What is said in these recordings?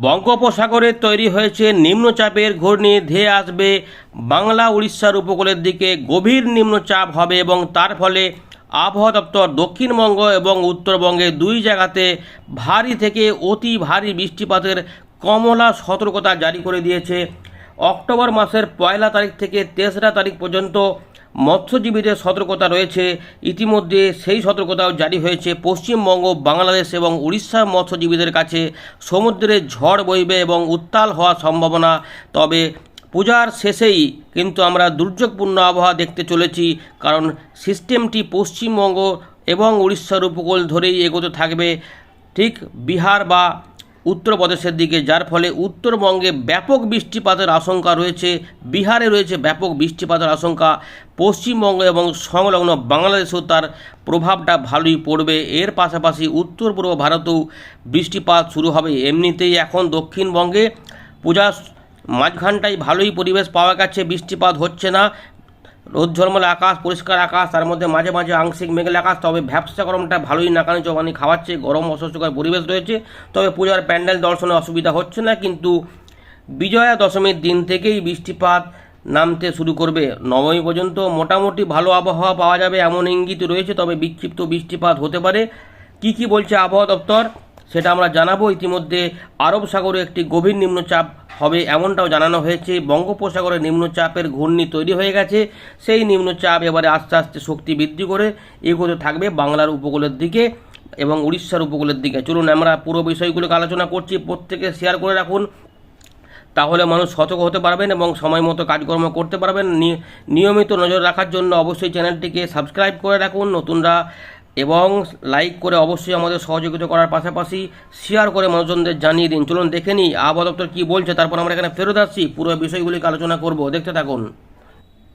বঙ্গোপসাগরে তৈরি হয়েছে নিম্নচাপের ঘূর্ণি, ধেয়ে আসবে বাংলা, উড়িষ্যার উপকূলের দিকে। গভীর নিম্নচাপ হবে এবং তার ফলে আবহাওয়া দপ্তর দক্ষিণবঙ্গ এবং উত্তরবঙ্গে দুই জায়গাতে ভারী থেকে অতি ভারী বৃষ্টিপাতের কমলা সতর্কতা জারি করে দিয়েছে। অক্টোবর মাসের পয়লা তারিখ থেকে তেসরা তারিখ পর্যন্ত মৎস্যজীবীদের সতর্কতা রয়েছে। ইতিমধ্যে সেই সতর্কতাও জারি হয়েছে। পশ্চিমবঙ্গ, বাংলাদেশ এবং উড়িষ্যার মৎস্যজীবীদের কাছে সমুদ্রে ঝড় বইবে এবং উত্তাল হওয়ার সম্ভাবনা। তবে পূজার শেষেই কিন্তু আমরা দুর্যোগপূর্ণ আবহাওয়া দেখতে চলেছি, কারণ সিস্টেমটি পশ্চিমবঙ্গ এবং উড়িষ্যার উপকূল ধরেই এগোতে থাকবে। ঠিক বিহার বা উত্তরপ্রদেশের দিকে, যার ফলে উত্তরবঙ্গে ব্যাপক বৃষ্টিপাতের আশঙ্কা রয়েছে। বিহারে রয়েছে ব্যাপক বৃষ্টিপাতের আশঙ্কা। পশ্চিমবঙ্গ এবং সংলগ্ন বাংলাদেশেও তার প্রভাবটা ভালোই পড়বে। এর পাশাপাশি উত্তর পূর্ব ভারতেও বৃষ্টিপাত শুরু হবে। এমনিতেই এখন দক্ষিণবঙ্গে পূজার মাঝখানটায় ভালোই পরিবেশ পাওয়া গেছে। বৃষ্টিপাত হচ্ছে না। রোদ ঝলমলে আকাশ, পরিষ্কার আকাশ, তার মধ্যে মাঝে মাঝে আংশিক মেঘলা আকাশ, তবে ভ্যাবসা গরমটা ভালোই নাকানি চবানি খাওয়াচ্ছে, গরম অস্বস্তিকর পরিবেশ রয়েছে, তবে পূজার প্যান্ডেল দর্শনে অসুবিধা হচ্ছে না, কিন্তু বিজয়া দশমীর দিন থেকেই বৃষ্টিপাত নামতে শুরু করবে। নবমী পর্যন্ত মোটামুটি ভালো আবহাওয়া পাওয়া যাবে এমন ইঙ্গিত রয়েছে, তবে বিক্ষিপ্ত বৃষ্টিপাত হতে পারে। কি কি বলছে আবহাওয়া দপ্তর? সেটা আমরা জানাব। ইতিমধ্যে আরব সাগরে একটি গভীর নিম্নচাপ হবে এমনটাও জানানো হয়েছে। বঙ্গোপসাগরে নিম্নচাপের ঘূর্ণি তৈরি হয়ে গেছে। সেই নিম্নচাপ এবারে আস্তে আস্তে শক্তি বৃদ্ধি করে এগোতে থাকবে বাংলার উপকূলের দিকে এবং উড়িষ্যার উপকূলের দিকে। চলুন আমরা পুরো বিষয়গুলোকে আলোচনা করছি। প্রত্যেকে শেয়ার করে রাখুন। তাহলে মানুষ সতর্ক হতে পারবেন এবং সময় মতো কাজকর্ম করতে পারবেন। নিয়মিত নজর রাখার জন্য অবশ্যই চ্যানেলটিকে সাবস্ক্রাইব করে রাখুন। নতুনরা এবং লাইক করে অবশ্যই আমাদের সহযোগিতা করার পাশাপাশি শেয়ার করে মানুষজনদের জানিয়ে দিন। চলুন দেখে নিই, আবহাওয়া দপ্তর কী বলছে, তারপর আমরা এখানে ফেরত আসছি, পুরো বিষয়গুলিকে আলোচনা করব। দেখতে থাকুন।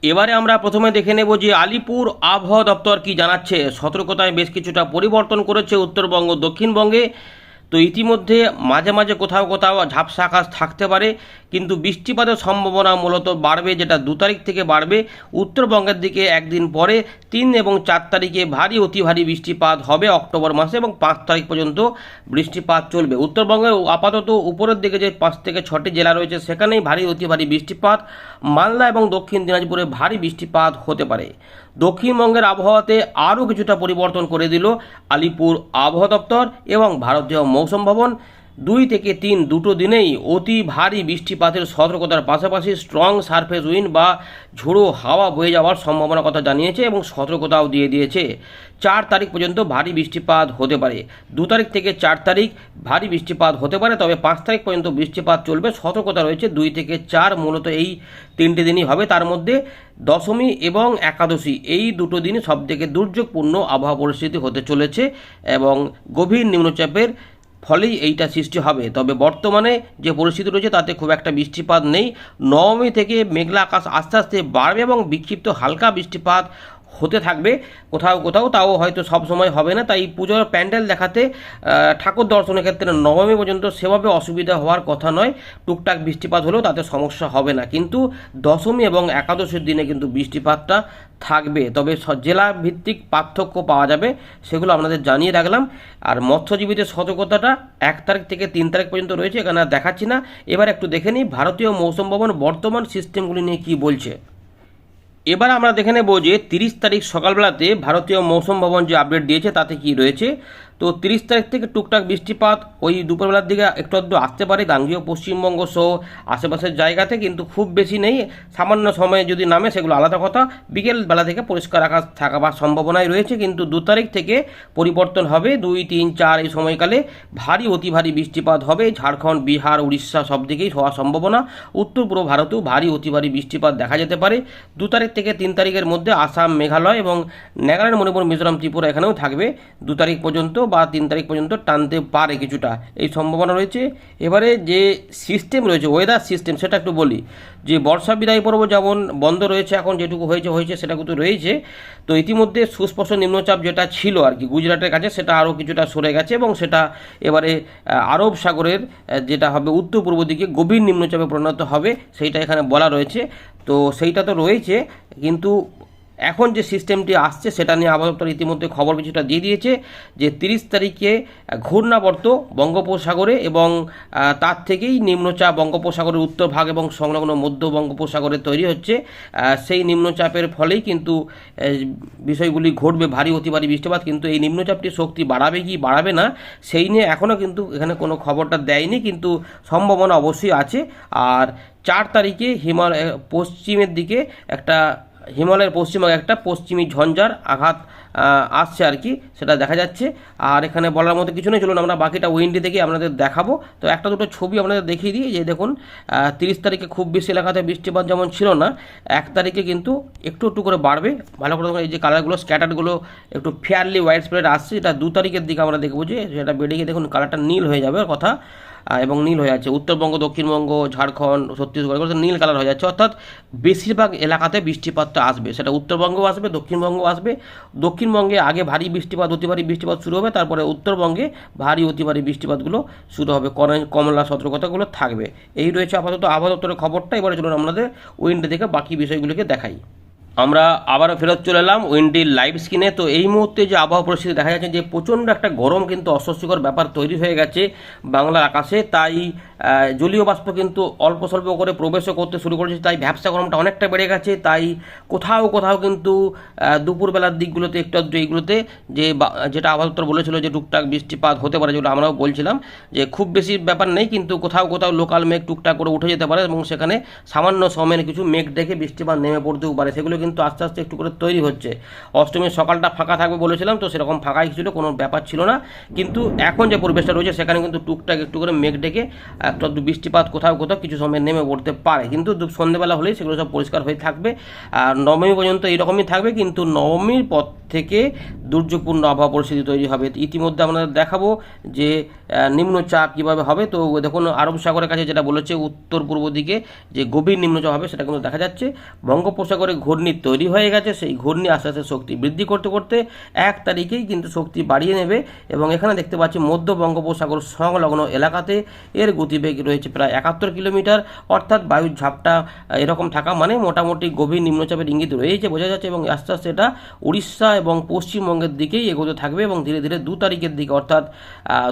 এবারে আমরা প্রথমে দেখে নেব যে আলিপুর আবহাওয়া দপ্তর কি জানাচ্ছে। সতর্কতায় বেশ কিছুটা পরিবর্তন করেছে উত্তরবঙ্গ, দক্ষিণবঙ্গে। তো ইতিমধ্যে মাঝে মাঝে কোথাও কোথাও ঝাপসা আকাশ থাকতে পারে, কিন্তু বৃষ্টিপাতের সম্ভাবনা মূলত বাড়বে যেটা দু তারিখ থেকে বাড়বে। উত্তরবঙ্গের দিকে একদিন পরে, তিন এবং চার তারিখে ভারী, অতি ভারী বৃষ্টিপাত হবে অক্টোবর মাসে এবং পাঁচ তারিখ পর্যন্ত বৃষ্টিপাত চলবে। উত্তরবঙ্গের আপাতত উপরের দিকে যে পাঁচ থেকে ছটি জেলা রয়েছে, সেখানেই ভারী, অতি ভারী বৃষ্টিপাত। মালদা এবং দক্ষিণ দিনাজপুরে ভারী বৃষ্টিপাত হতে পারে। দক্ষিণবঙ্গের আবহাওয়াতে আরও কিছুটা পরিবর্তন করে দিল আলিপুর আবহাওয়া দপ্তর এবং ভারতীয় মৌসুম ভবন, দুই থেকে তিন দুটো দিনেই অতি ভারী বৃষ্টিপাতের সতর্কতার পাশাপাশি স্ট্রং সারফেস উইন্ড বা ঝোড়ো হাওয়া বয়ে যাওয়ার সম্ভাবনার কথা জানিয়েছে এবং সতর্কতাও দিয়ে দিয়েছে। চার তারিখ পর্যন্ত ভারী বৃষ্টিপাত হতে পারে। দু তারিখ থেকে চার তারিখ ভারী বৃষ্টিপাত হতে পারে, তবে পাঁচ তারিখ পর্যন্ত বৃষ্টিপাত চলবে। সতর্কতা রয়েছে, দুই থেকে চার মূলত এই তিনটে দিনই হবে। তার মধ্যে দশমী এবং একাদশী, এই দুটো দিনই সবথেকে দুর্যোগপূর্ণ আবহাওয়া পরিস্থিতি হতে চলেছে এবং গভীর নিম্নচাপের ফলেই এইটা সৃষ্টি হবে। তবে বর্তমানে যে পরিস্থিতি রয়েছে, তাতে খুব একটা বৃষ্টিপাত নেই। নবমী থেকে মেঘলা আকাশ আস্তে আস্তে বাড়বে এবং বিক্ষিপ্ত হালকা বৃষ্টিপাত হতে থাকবে। কোথাও কোথাও তাও হয়তো সব সময় হবে না। তাই পুজোর প্যান্ডেল দেখাতে ঠাকুর দর্শনের ক্ষেত্রে নবমী পর্যন্ত সেভাবে অসুবিধা হওয়ার কথা নয়। টুকটাক বৃষ্টিপাত হলেও তাতে সমস্যা হবে না। কিন্তু দশমী এবং একাদশীর দিনে কিন্তু বৃষ্টিপাতটা থাকবে। তবে জেলা ভিত্তিক পার্থক্য পাওয়া যাবে, সেগুলো আপনাদের জানিয়ে রাখলাম। আর মৎস্যজীবীদের সতর্কতাটা এক তারিখ থেকে তিন তারিখ পর্যন্ত রয়েছে, এখানে দেখাচ্ছি না। এবার একটু দেখে নিই, ভারতীয় মৌসুম ভবন বর্তমান সিস্টেমগুলি নিয়ে কী বলছে। এবার আমরা দেখে নেব যে তিরিশ তারিখ সকালবেলাতে ভারতীয় মৌসুম ভবন যে আপডেট দিয়েছে, তাতে কি রয়েছে? তো তিরিশ তারিখ থেকে টুকটাক বৃষ্টিপাত ওই দুপুরবেলার দিকে একটু আধটু আসতে পারে, গাঙ্গীয়, পশ্চিমবঙ্গ সহ আশেপাশের জায়গাতে, কিন্তু খুব বেশি নেই। সামান্য সময়ে যদি নামে, সেগুলো আলাদা কথা। বিকেল বেলা থেকে পরিষ্কার আকাশ থাকার সম্ভাবনাই রয়েছে, কিন্তু দু তারিখ থেকে পরিবর্তন হবে। দুই, তিন, চার এই সময়কালে ভারী, অতি ভারী বৃষ্টিপাত হবে। ঝাড়খণ্ড, বিহার, উড়িষ্যা সব দিকেই হওয়া সম্ভাবনা। উত্তর, পূর্ব ভারতেও ভারী, অতি ভারী বৃষ্টিপাত দেখা যেতে পারে। দু তারিখ থেকে তিন তারিখের মধ্যে আসাম, মেঘালয় এবং নাগাল্যান্ড মণিপুর, মিজোরাম, ত্রিপুরা এখানেও থাকবে। দু তারিখ পর্যন্ত বা তিন তারিখ পর্যন্ত টানতে পারে কিছুটা। এই সম্ভাবনা রয়েছে। এবারে যে সিস্টেম রয়েছে ওয়েদার সিস্টেম সেটা একটু বলি। যে বর্ষা বিদায় পর্ব যেমন বন্ধ রয়েছে, এখন যেটুকু হয়েছে হয়েছে, সেটা কিন্তু রয়েছে। তো ইতিমধ্যে সুস্পষ্ট নিম্নচাপ যেটা ছিল আর কি গুজরাটের কাছে, সেটা আরও কিছুটা সরে গেছে এবং সেটা এবারে আরব সাগরের যেটা হবে উত্তর পূর্ব দিকে গভীর নিম্নচাপে পরিণত হবে, সেইটা এখানে বলা রয়েছে। তো সেইটা তো রয়েছে, কিন্তু এখন যে সিস্টেমটি আসছে, সেটা নিয়ে আবহাওয়া ইতিমধ্যে খবর কিছুটা দিয়ে দিয়েছে যে তিরিশ তারিখে ঘূর্ণাবর্ত বঙ্গোপসাগরে এবং তার থেকেই নিম্নচাপ বঙ্গোপসাগরের উত্তর ভাগ এবং সংলগ্ন মধ্য বঙ্গোপসাগরে তৈরি হচ্ছে। সেই নিম্নচাপের ফলেই কিন্তু বিষয়গুলি ঘটবে, ভারী অতি ভারী বৃষ্টিপাত, কিন্তু এই নিম্নচাপটি শক্তি বাড়াবে কি বাড়াবে না, সেই নিয়ে এখনও কিন্তু এখানে কোনো খবরটা দেয়নি, কিন্তু সম্ভাবনা অবশ্যই আছে। আর চার তারিখে হিমালয়, পশ্চিমের দিকে একটা হিমালয়ের পশ্চিমবঙ্গে একটা, পশ্চিমী ঝঞ্ঝার আঘাত আসছে আর কি, সেটা দেখা যাচ্ছে। আর এখানে বলার মতো কিছু নেই, চলুন আমরা বাকিটা উইন্ডি থেকে আপনাদের দেখাবো। তো একটা দুটো ছবি আপনাদের দেখিয়ে দিই যে দেখুন তিরিশ তারিখে খুব বেশি এলাকাতে বৃষ্টিপাত যেমন ছিল না, এক তারিখে কিন্তু একটু একটু করে বাড়বে। ভালো করে এই যে কালারগুলো স্ক্যাটারগুলো একটু ফেয়ারলি হোয়াইট স্প্রেড আসছে, এটা দু তারিখের দিকে আমরা দেখব যে, সেটা বেড়ে গিয়ে দেখুন কালারটা নীল হয়ে যাবে কথা। এবং নীল হয়ে যাচ্ছে। উত্তরবঙ্গ, দক্ষিণবঙ্গ, ঝাড়খণ্ড, ছত্তিশগড়, এগুলো নীল কালার হয়ে যাচ্ছে। অর্থাৎ বেশিরভাগ এলাকাতে বৃষ্টিপাতটা আসবে। সেটা উত্তরবঙ্গও আসবে, দক্ষিণবঙ্গও আসবে। দক্ষিণবঙ্গে আগে ভারী বৃষ্টিপাত, অতি ভারী বৃষ্টিপাত শুরু হবে। তারপরে উত্তরবঙ্গে ভারী, অতি ভারী বৃষ্টিপাতগুলো শুরু হবে। কমলা, সতর্কতাগুলো থাকবে। এই রয়েছে আপাতত আবহাওয়া দপ্তরের খবরটা। এবারে চলুন আমাদের উইন্ডো থেকে বাকি বিষয়গুলোকে দেখাই। আমরা আবারও ফেরত চলে এলাম উইন্ডির লাইভ স্ক্রিনে। তো এই মুহূর্তে যে আবহাওয়া পরিস্থিতি দেখা যাচ্ছে, যে প্রচণ্ড একটা গরম কিন্তু অস্বস্তিকর ব্যাপার তৈরি হয়ে গেছে বাংলার আকাশে। তাই জলীয় বাষ্প কিন্তু অল্প স্বল্প করে প্রবেশও করতে শুরু করেছে, তাই ভ্যাবসা গরমটা অনেকটা বেড়ে গেছে। তাই কোথাও কোথাও কিন্তু দুপুরবেলার দিকগুলোতে, একটু আধটু এইগুলোতে, যে যেটা আবহাওয়া বলেছিল যে টুকটাক বৃষ্টিপাত হতে পারে যেটা আমরাও বলছিলাম, যে খুব বেশি ব্যাপার নেই, কিন্তু কোথাও কোথাও লোকাল মেঘ টুকটাক করে উঠে যেতে পারে এবং সেখানে সামান্য সময়ের কিছু মেঘ দেখে বৃষ্টিপাত নেমে পড়তেও পারে। সেগুলো কিন্তু আস্তে আস্তে একটু করে তৈরি হচ্ছে। অষ্টমীর সকালটা ফাঁকা থাকবে বলেছিলাম, তো সেরকম ফাঁকাই ছিল, কোনো ব্যাপার ছিল না। কিন্তু এখন যে পরিবেশটা রয়েছে, সেখানে কিন্তু টুকটাক একটু করে মেঘ ডেকে একটু বৃষ্টিপাত কোথাও কোথাও কিছু সময় নেমে পড়তে পারে। কিন্তু সন্ধ্যেবেলা হলেই সেগুলো সব পরিষ্কার হয়ে থাকবে। আর নবমী পর্যন্ত এইরকমই থাকবে, কিন্তু নবমীর পর থেকে দুর্যোগপূর্ণ আবহাওয়া পরিস্থিতি তৈরি হবে। ইতিমধ্যে আপনাদের দেখাবো যে নিম্নচাপ কীভাবে হবে। তো দেখুন, আরব সাগরের কাছে যেটা বলেছে উত্তর পূর্ব দিকে যে গভীর নিম্নচাপ হবে, সেটা কিন্তু দেখা যাচ্ছে। বঙ্গোপসাগরে ঘূর্ণি তৈরি হয়ে গেছে, সেই ঘূর্ণি আস্তে আস্তে শক্তি বৃদ্ধি করতে করতে এক তারিখেই কিন্তু শক্তি বাড়িয়ে নেবে এবং এখানে দেখতে পাচ্ছি মধ্য বঙ্গোপসাগর সংলগ্ন এলাকাতে এর গতিবেগ রয়েছে প্রায় একাত্তর কিলোমিটার। অর্থাৎ বায়ুর ঝাপটা এরকম থাকা মানে মোটামুটি গভীর নিম্নচাপের ইঙ্গিত রয়েছে, বোঝা যাচ্ছে এবং আস্তে আস্তে এটা উড়িষ্যা এবং পশ্চিমবঙ্গের দিকেই এগোতে থাকবে এবং ধীরে ধীরে দু তারিখের দিকে, অর্থাৎ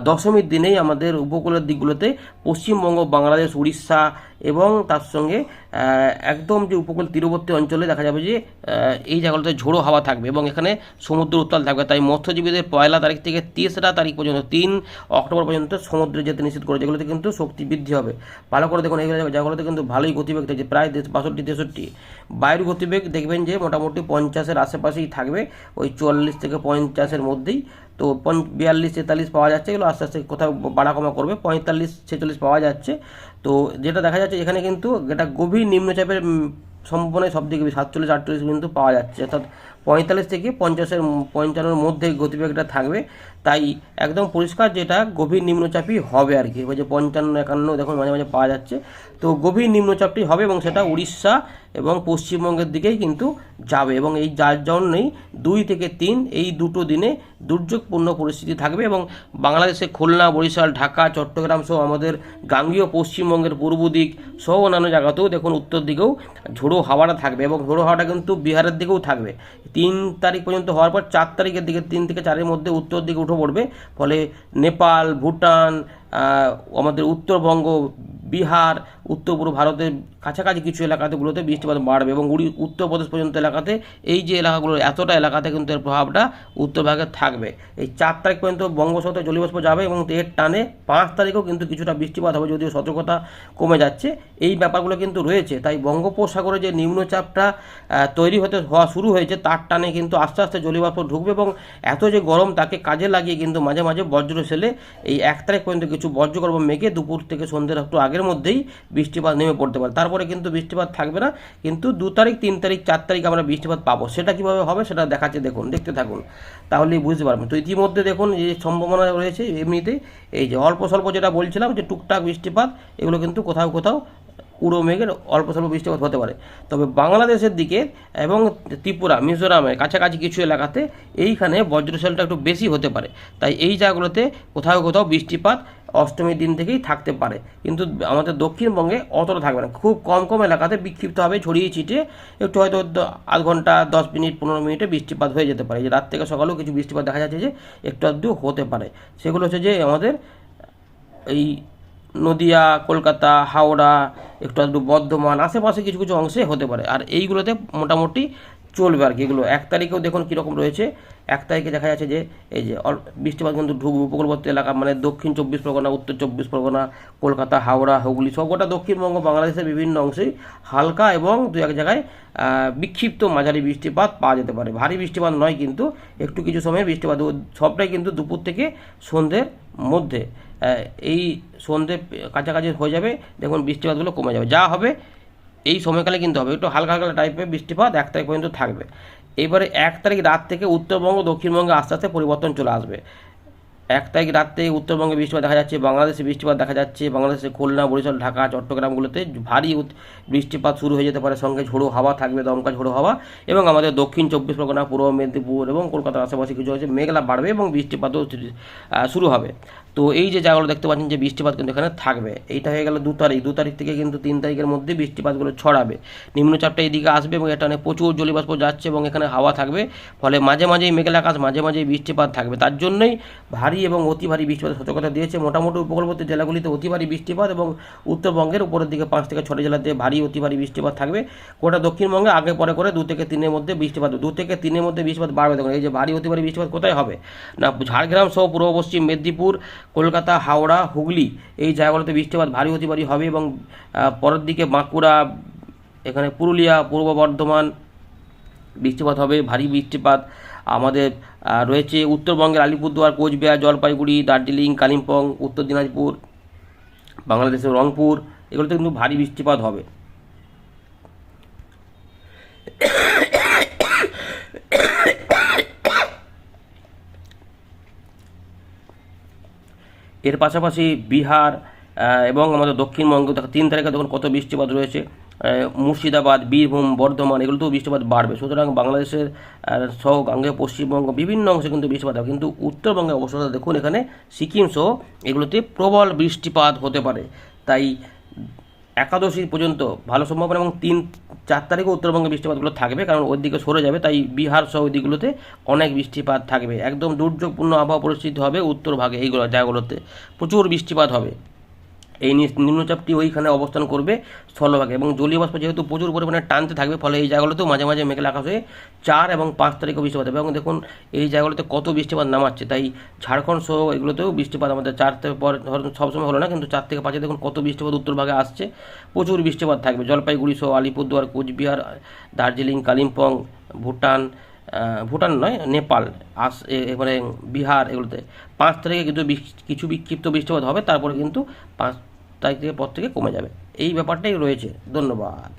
দশমীর দিনেই আমাদের উপকূলের দিকগুলোতে পশ্চিমবঙ্গ, বাংলাদেশ, উড়িষ্যা এবং তার সঙ্গে একদম যে উপকূল তীরবর্তী অঞ্চলে দেখা যাবে যে এই জায়গাগুলোতে ঝোড়ো হাওয়া থাকবে এবং এখানে সমুদ্র উত্তাল থাকবে। তাই মৎস্যজীবীদের পয়লা তারিখ থেকে তেসরা তারিখ পর্যন্ত, তিন অক্টোবর পর্যন্ত সমুদ্রে যেতে নিষেধ করে যেগুলোতে কিন্তু শক্তি বৃদ্ধি হবে। ভালো করে দেখুন এইগুলো জায়গাগুলোতে কিন্তু ভালোই গতিবেগ থাকছে প্রায় বাষট্টি, তেষট্টি। বায়ুর গতিবেগ দেখবেন যে মোটামুটি পঞ্চাশের আশেপাশেই থাকবে, ওই চুয়াল্লিশ থেকে পঞ্চাশের মধ্যেই। তো পঞ্চ, বিয়াল্লিশ তেতাল্লিশ পাওয়া যাচ্ছে, এগুলো আস্তে আস্তে কোথাও বাড়া কমা করবে, পঁয়তাল্লিশ, ছেচল্লিশ পাওয়া যাচ্ছে। তো যেটা দেখা যাচ্ছে এখানে কিন্তু এটা গভীর নিম্নচাপের সম্ভাবনায় সব দিকে সাতচল্লিশ, আটচল্লিশ কিন্তু পাওয়া যাচ্ছে। অর্থাৎ পঁয়তাল্লিশ থেকে পঞ্চাশের পঞ্চান্নর মধ্যে গতিবেগটা থাকবে। তাই একদম পরিষ্কার যেটা গভীর নিম্নচাপই হবে আর কি। যে পঞ্চান্ন, একান্ন, দেখুন মাঝে মাঝে পাওয়া যাচ্ছে। তো গভীর নিম্নচাপটি হবে এবং সেটা উড়িষ্যা এবং পশ্চিমবঙ্গের দিকেই কিন্তু যাবে এবং এই যার জন্যই দুই থেকে তিন এই দুটো দিনে দুর্যোগপূর্ণ পরিস্থিতি থাকবে এবং বাংলাদেশে খুলনা, বরিশাল, ঢাকা, চট্টগ্রাম সহ আমাদের গাঙ্গীয় পশ্চিমবঙ্গের পূর্ব দিক সহ অন্যান্য জায়গাতেও দেখুন উত্তর দিকেও ঝোড়ো হাওয়াটা থাকবে এবং ঝোড়ো হাওয়াটা কিন্তু বিহারের দিকেও থাকবে। তিন তারিখ পর্যন্ত হওয়ার পর চার তারিখের দিকে তিন থেকে চারের মধ্যে উত্তর দিকে উঠে পড়বে। ফলে নেপাল, ভুটান আমাদের উত্তরবঙ্গ বিহার, উত্তর পূর্ব ভারতের কাছাকাছি কিছু এলাকাতেগুলোতে বৃষ্টিপাত বাড়বে এবং উড়ি উত্তরপ্রদেশ পর্যন্ত এলাকাতে এই যে এলাকাগুলো, এতটা এলাকাতে কিন্তু এর প্রভাবটা উত্তরভাগে থাকবে। এই চার তারিখ পর্যন্ত বঙ্গোপসাগরে জলীয়বাষ্প যাবে এবং এর টানে পাঁচ তারিখেও কিন্তু কিছুটা বৃষ্টিপাত হবে যদিও সতর্কতা কমে যাচ্ছে। এই ব্যাপারগুলো কিন্তু রয়েছে, তাই বঙ্গোপসাগরে যে নিম্নচাপটা তৈরি হতে হওয়া শুরু হয়েছে তার টানে কিন্তু আস্তে আস্তে জলীয়বাষ্প ঢুকবে এবং এত যে গরম তাকে কাজে লাগিয়ে কিন্তু মাঝে মাঝে বজ্র সেলে এই এক তারিখ পর্যন্ত কিছু বজ্রগর্ভ মেঘে দুপুর থেকে সন্ধ্যের একটু আগের মধ্যেই বৃষ্টিপাত নেমে পড়তে পারে। তারপরে কিন্তু বৃষ্টিপাত থাকবে না, কিন্তু দু তারিখ, তিন তারিখ, চার তারিখ আমরা বৃষ্টিপাত পাবো। সেটা কীভাবে হবে সেটা দেখাচ্ছে দেখুন, দেখতে থাকুন। তাহলেই বুঝতে পারবেন। তো ইতিমধ্যে দেখুন যে সম্ভাবনা রয়েছে এমনিতেই এই যে অল্প স্বল্প যেটা বলছিলাম যে টুকটাক বৃষ্টিপাত, এগুলো কিন্তু কোথাও কোথাও উড়ো মেঘের অল্প স্বল্প বৃষ্টিপাত হতে পারে। তবে বাংলাদেশের দিকে এবং ত্রিপুরা, মিজোরামের কাছাকাছি কিছু এলাকাতে এইখানে বজ্রশালটা একটু বেশি হতে পারে। তাই এই জায়গাগুলোতে কোথাও কোথাও বৃষ্টিপাত অষ্টমীর দিন থেকেই থাকতে পারে। কিন্তু আমাদের দক্ষিণবঙ্গে অতটা থাকবে না। খুব কম কম এলাকাতে বিক্ষিপ্ত হবে ছড়িয়ে ছিটিয়ে একটু হয়তো আধ ঘণ্টা, দশ মিনিট, পনেরো মিনিটে বৃষ্টিপাত হয়ে যেতে পারে। যে রাত থেকে সকালেও কিছু বৃষ্টিপাত দেখা যাচ্ছে যে একটু আধটু হতে পারে। সেগুলো হচ্ছে যে আমাদের এই নদিয়া, কলকাতা, হাওড়া, একটু আধটু বর্ধমান, আশেপাশে কিছু কিছু অংশে হতে পারে। আর এইগুলোতে মোটামুটি চলবে আর কি। এগুলো এক তারিখেও দেখুন কীরকম রয়েছে। এক তারিখে দেখা যাচ্ছে যে এই যে বৃষ্টিপাত কিন্তু ঢুকবে উপকূলবর্তী এলাকা মানে দক্ষিণ চব্বিশ পরগনা, উত্তর চব্বিশ পরগনা, কলকাতা, হাওড়া, হুগলি সব গোটা দক্ষিণবঙ্গ, বাংলাদেশের বিভিন্ন অংশেই হালকা এবং দু এক জায়গায় বিক্ষিপ্ত মাঝারি বৃষ্টিপাত পাওয়া যেতে পারে। ভারী বৃষ্টিপাত নয় কিন্তু, একটু কিছু সময় বৃষ্টিপাত সবটাই কিন্তু দুপুর থেকে সন্ধ্যের মধ্যে এই সন্ধ্যে কাছাকাছি হয়ে যাবে, দেখুন বৃষ্টিপাতগুলো কমে যাবে। যা হবে, এই সময়কালে কিন্তু হবে। একটু হালকা হালকা টাইপের বৃষ্টিপাত এক তারিখ পর্যন্ত থাকবে। এবারে এক তারিখ রাত থেকে উত্তরবঙ্গ, দক্ষিণবঙ্গে আস্তে আস্তে পরিবর্তন চলে আসবে। এক তারিখ রাত থেকে উত্তরবঙ্গে বৃষ্টিপাত দেখা যাচ্ছে, বাংলাদেশে বৃষ্টিপাত দেখা যাচ্ছে, বাংলাদেশে খুলনা, বরিশাল, ঢাকা, চট্টগ্রামগুলোতে ভারী বৃষ্টিপাত শুরু হয়ে যেতে পারে। সঙ্গে ঝোড়ো হাওয়া থাকবে, দমকা ঝোড়ো হাওয়া এবং আমাদের দক্ষিণ চব্বিশ পরগনা, পূর্ব মেদিনীপুর এবং কলকাতার আশেপাশে কিছু হচ্ছে মেঘলা বাড়বে এবং বৃষ্টিপাতও শুরু হবে। তো এই যে জায়গাগুলো দেখতে পাচ্ছেন যে বৃষ্টিপাত কিন্তু এখানে থাকবে। এইটা হয়ে গেল দু তারিখ। দু তারিখ থেকে কিন্তু তিন তারিখের মধ্যে বৃষ্টিপাতগুলো ছড়াবে। নিম্নচাপটা এদিকে আসবে এবং এটা প্রচুর জলীয়বাষ্প যাচ্ছে এবং এখানে হাওয়া থাকবে। ফলে মাঝে মাঝেই মেঘলা আকাশ, মাঝে মাঝেই বৃষ্টিপাত থাকবে। তার জন্যই ভারী এবং অতি ভারী বৃষ্টিপাতের সতর্কতা দিয়েছে মোটামুটি উপকূলবর্তী জেলাগুলিতে অতি ভারী বৃষ্টিপাত এবং উত্তরবঙ্গের উপরের দিকে পাঁচ থেকে ছটা জেলাতে ভারী, অতি ভারী বৃষ্টিপাত থাকবে। গোটা দক্ষিণবঙ্গে আগে পরে করে দু থেকে তিনের মধ্যে বৃষ্টিপাত, দু থেকে তিনের মধ্যে বৃষ্টিপাত বাড়বে। দেখুন, এই যে ভারী, অতি ভারী বৃষ্টিপাত কোথায় হবে? না, ঝাড়গ্রাম সহ পূর্ব পশ্চিম মেদিনীপুর কলকাতা, হাওড়া, হুগলি এই জায়গাগুলোতে বৃষ্টিপাত ভারী অতি ভারী হবে এবং পরের দিকে বাঁকুড়া, এখানে পুরুলিয়া, পূর্ব বর্ধমান বৃষ্টিপাত হবে, ভারী বৃষ্টিপাত আমাদের রয়েছে। উত্তরবঙ্গের আলিপুরদুয়ার, কোচবিহার, জলপাইগুড়ি, দার্জিলিং, কালিম্পং, উত্তর দিনাজপুর, বাংলাদেশের রংপুর, এগুলোতে কিন্তু ভারী বৃষ্টিপাত হবে। এর পাশাপাশি বিহার এবং আমাদের দক্ষিণবঙ্গ তিন তারিখে তখন কত বৃষ্টিপাত রয়েছে। মুর্শিদাবাদ, বীরভূম, বর্ধমান এগুলোতেও বৃষ্টিপাত বাড়বে। সুতরাং বাংলাদেশের সহ গাঙ্গে, পশ্চিমবঙ্গ, বিভিন্ন অংশে কিন্তু বৃষ্টিপাত হবে। কিন্তু উত্তরবঙ্গে অবস্থা দেখুন এখানে, সিকিম সহ এগুলোতে প্রবল বৃষ্টিপাত হতে পারে। তাই একাদশী পর্যন্ত ভালো সম্ভাবনা এবং তিন, চার তারিখে উত্তরবঙ্গে বৃষ্টিপাতগুলো থাকবে, কারণ ওই দিকে সরে যাবে, তাই বিহার সহ দিকগুলোতে অনেক বৃষ্টিপাত থাকবে। একদম দুর্যোগপূর্ণ আবহাওয়া পরিস্থিতি হবে উত্তর ভাগে এইগুলো জায়গাগুলোতে। প্রচুর বৃষ্টিপাত হবে। এই নিম্নচাপটি ওইখানে অবস্থান করবে স্থলভাগে এবং জলীয় বাষ্প যেহেতু প্রচুর পরিমাণে টানতে থাকবে, ফলে এই জায়গাগুলোতেও মাঝে মাঝে মেঘলা আকাশ হয়ে চার এবং পাঁচ তারিখে বৃষ্টিপাত হবে। এবং দেখুন, এই জায়গাগুলোতে কত বৃষ্টিপাত নামাচ্ছে। তাই ঝাড়খণ্ড সহ এগুলোতেও বৃষ্টিপাত আমাদের চার থেকে পর ধরুন সবসময় হলো না, কিন্তু চার থেকে পাঁচে দেখুন কত বৃষ্টিপাত উত্তর ভাগে আসছে। প্রচুর বৃষ্টিপাত থাকবে। জলপাইগুড়ি সহ আলিপুরদুয়ার, কোচবিহার, দার্জিলিং, কালিম্পং, ভুটান ভুটান নয়, নেপাল, আস এবারে বিহার এগুলোতে। পাঁচ তারিখে কিন্তু কিছু বিক্ষিপ্ত বৃষ্টিপাত হবে, তারপরে কিন্তু পাঁচ তারিখ থেকে পর থেকে কমে যাবে। এই ব্যাপারটাই রয়েছে। ধন্যবাদ।